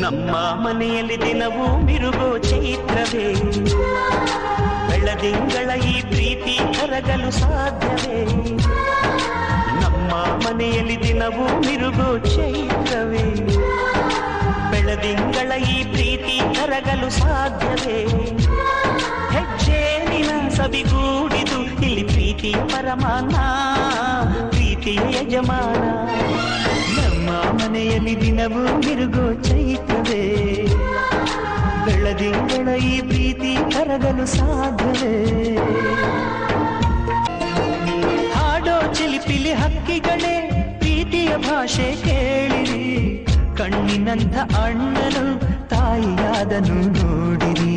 ನಮ್ಮ ಮನೆಯಲ್ಲಿ ದಿನವೂ ಮಿರುಗೋ ಚೈತ್ರವೇ ಬೆಳದಿಂಗಳ ಈ ಪ್ರೀತಿ ಕರಗಲು ಸಾಧ್ಯವೇ ಮನೆಯಲ್ಲಿ ದಿನವೂ ಮಿರುಗೋ ಚೈತ್ರವೇ. ಬೆಳದಿಂಗಳ ಈ ಪ್ರೀತಿ ಕರಗಲು ಸಾಧ್ಯವೇ. ಹೆಜ್ಜೇನಿನ ಸವಿಗೂಡಿದು ಇಲ್ಲಿ ಪ್ರೀತಿಯ ಪರಮಾನ ಪ್ರೀತಿ ಯಜಮಾನ. ನಮ್ಮ ಮನೆಯಲ್ಲಿ ದಿನವೂ ಮಿರುಗು ಚೈತ್ರವೇ. ಬೆಳದಿಂಗಳ ಈ ಪ್ರೀತಿ ಕರಗಲು ಸಾಧ್ಯವೇ. ಭಾಷೆ ಕೇಳಿರಿ. ಕಣ್ಣಿನಂಥ ಅಣ್ಣನು, ತಾಯಿಯಾದನು ನೋಡಿರಿ.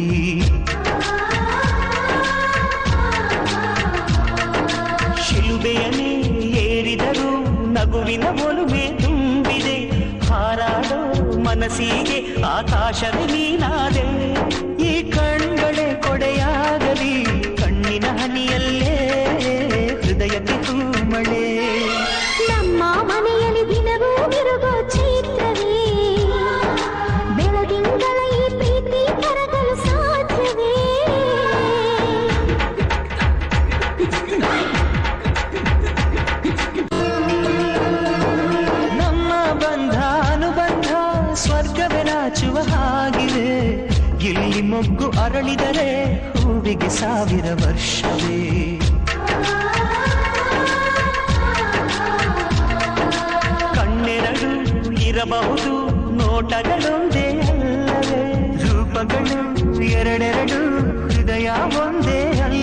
ಶಿಲುಬೆಯನೇ ಏರಿದರು ನಗುವಿನ ಒಲುಮೆ ತುಂಬಿದೆ. ಹಾರಾಡೋ ಮನಸ್ಸಿಗೆ ಆಕಾಶದ ನೀನಾದೆ. ಈ ಕಣ್ಗಳೇ ಕೊಡೆಯಾಗಲಿ. ಮೊಗ್ಗು ಅರಳಿದರೆ ಹೂವಿಗೆ ಸಾವಿರ ವರ್ಷವೇ. ಕಣ್ಣೆರಡು ಇರಬಹುದು ನೋಟಗಳೊಂದೇ ಅಲ್ಲವೇ. ರೂಪಗಳು ಎರಡೆರಡು ಹೃದಯ ಒಂದೇ ಅಲ್ಲವೇ